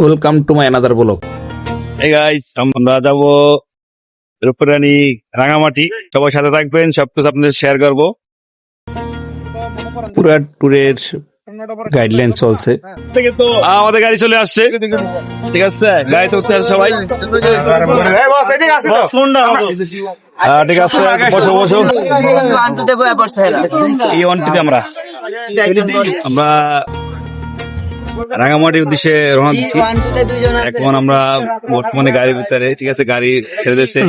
Welcome to my another blog এই guys আমরা যাব রূপরানি রাঙামাটি। সবাই সাথে থাকবেন সবকিছু আপনাদের শেয়ার করব। পুরা ট্যুরের গাইডলাইন চলছে। আমাদের গাড়ি চলে আসছে। ঠিক আছে গাড়ি তো। উঠতে আসছে সবাই ঠিক আছে বসো বসো। এই অন্টিতে আমরা। আমরা রাঙামাটির উদ্দেশ্যে রওনা দিচ্ছি। এখন আমরা বর্তমানে গাড়ির ভিতরে ঠিক আছে গাড়ি ছেড়ে দিয়েছে।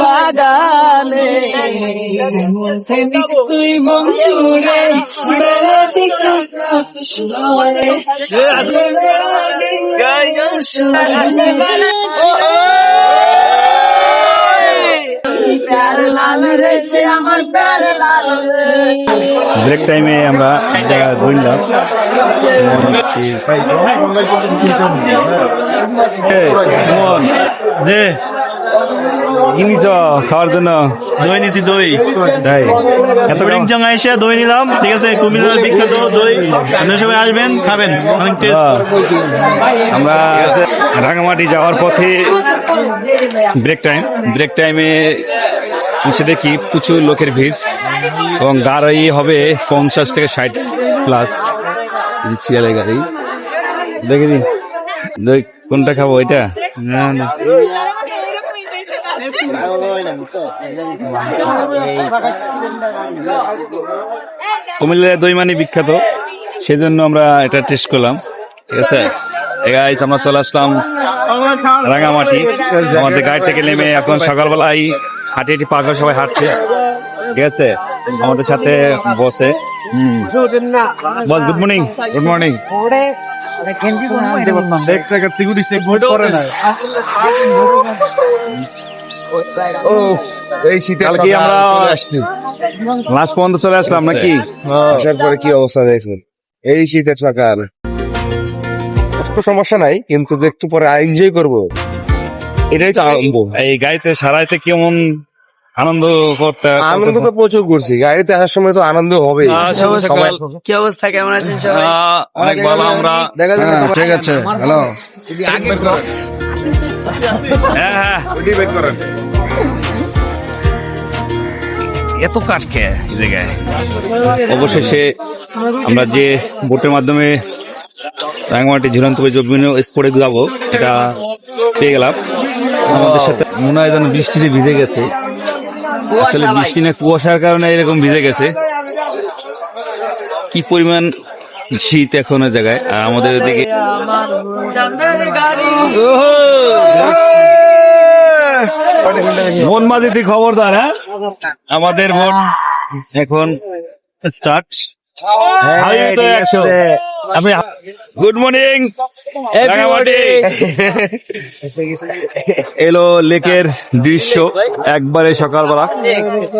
বাগানে তুই বন্ধুরে বেড়াতে শুনে প্যার লাল ব্রেক টাইমে আমরা এক জায়গায় ধরলাম যে কি নিছ খাওয়ার জন্য। দই নিছি দই। তাই? এত দই নিলাম ঠিক আছে? কুমিল্লার বিখ্যাত দই। আপনারা সবাই আসবেন খাবেন। অনেক টেস্ট আমরা রাঙামাটি যাওয়ার পথে ব্রেক টাইম ব্রেক টাইমে এসে দেখি প্রচুর লোকের ভিড় এবং গাড়ি হবে পঞ্চাশ থেকে ষাট প্লাস চিয়ালে গাড়ি। দেখে দিন। কোনটা খাব এটা? না না। কুমিল্লার দই মানে বিখ্যাত। সেজন্য আমরা এটা টেস্ট করলাম। ঠিক আছে? Guys, আমরা চলে আসলাম রাঙামাটি। আমাদের গাড়ি থেকে নেমে এখন সকালবেলায় হাঁটি হাঁটি পাকা সবাই হাঁটছে। ঠিক আছে? আমাদের সাথে বসে। Boss good morning good morning এই শীতে কালকে আমরা লাস্ট পর্যন্ত চলে আসলাম নাকি? আসার পরে কি অবস্থা দেখুন। এই শীতের সকাল। সমস্যা নাই কিন্তু একটু পরে এনজয় করব। এটাই তো আনন্দ এই গাড়িতে সারাইতে কেমন আনন্দ করতে আনন্দ তো প্রচুর করছি গাড়িতে আসার সময় তো আনন্দ হবে। কি অবস্থা? কেমন আছেন সবাই? অনেক ভালো আমরা। দেখা যাবে ঠিক আছে। হ্যালো হ্যাঁ হ্যাঁ। এত এই জায়গায়। অবশেষে আমরা যে বোটের মাধ্যমে রাঙামাটি ঝুলন্ত জমিন স্পোর্টে যাব এটা পেয়ে গেলাম। আমাদের সাথে মনে হয় যেন বৃষ্টিতে ভিজে গেছে। আসলে বৃষ্টি না কুয়াশার কারণে এরকম ভিজে গেছে। কি পরিমাণ শীত এখন জায়গায় আর আমাদের ওদিকে মন মাঝিতে খবরদার হ্যাঁ? আমাদের ভোট এখন স্টার্ট আপনি গুড মর্নিং এলো লেকের দৃশ্য একবারে সকালবেলা।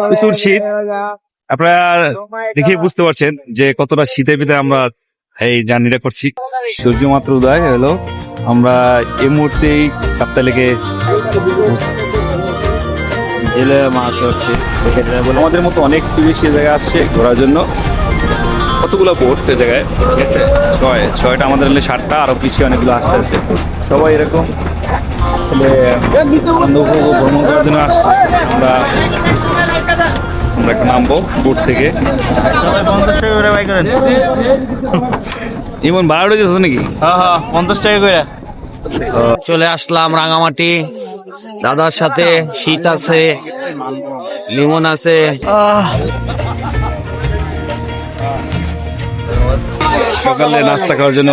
প্রচুর শীত। আপনারা দেখে বুঝতে পারছেন যে কতটা শীতের ভিতরে আমরা এই জার্নিটা করছি। সূর্য মাত্র উদয় হলো। আমরা এই মুহূর্তেই কাপ্তা লেকে জেলে মাছ হচ্ছে আমাদের মতো অনেক টুরিস্ট জায়গা আসছে ঘোরার জন্য। কতগুলো বোট এই জায়গায় ঠিক আছে ছয় ছয়টা আমাদের হলে সাতটা আরও পিছিয়ে অনেকগুলো আসতে আছে। সবাই এরকম আনন্দ উপভোগ ভ্রমণ করার জন্য আসছে। আমরা আমরা একটু নামবো বোট থেকে। ইমন বারোটা যাচ্ছে নাকি? হ্যাঁ হ্যাঁ পঞ্চাশ টাকা করে চলে আসলাম রাঙামাটি। দাদার সাথে শীত আছে লিমন আছে। সকালে নাস্তা করার জন্য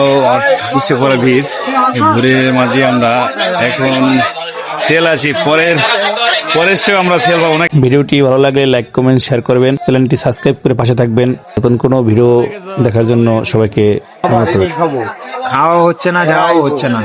বুঝতে পড়ে ভিড়। এই ভিড়ের মাঝে আমরা এখন সেল আছি। পরের পরের স্টেপ আমরা সেল পাবো। না ভিডিওটি ভালো লাগলে লাইক কমেন্ট শেয়ার করবেন। চ্যানেলটি সাবস্ক্রাইব করে পাশে থাকবেন। নতুন কোনো ভিডিও দেখার জন্য সবাইকে খাওয়া হচ্ছে না যাওয়া হচ্ছে না।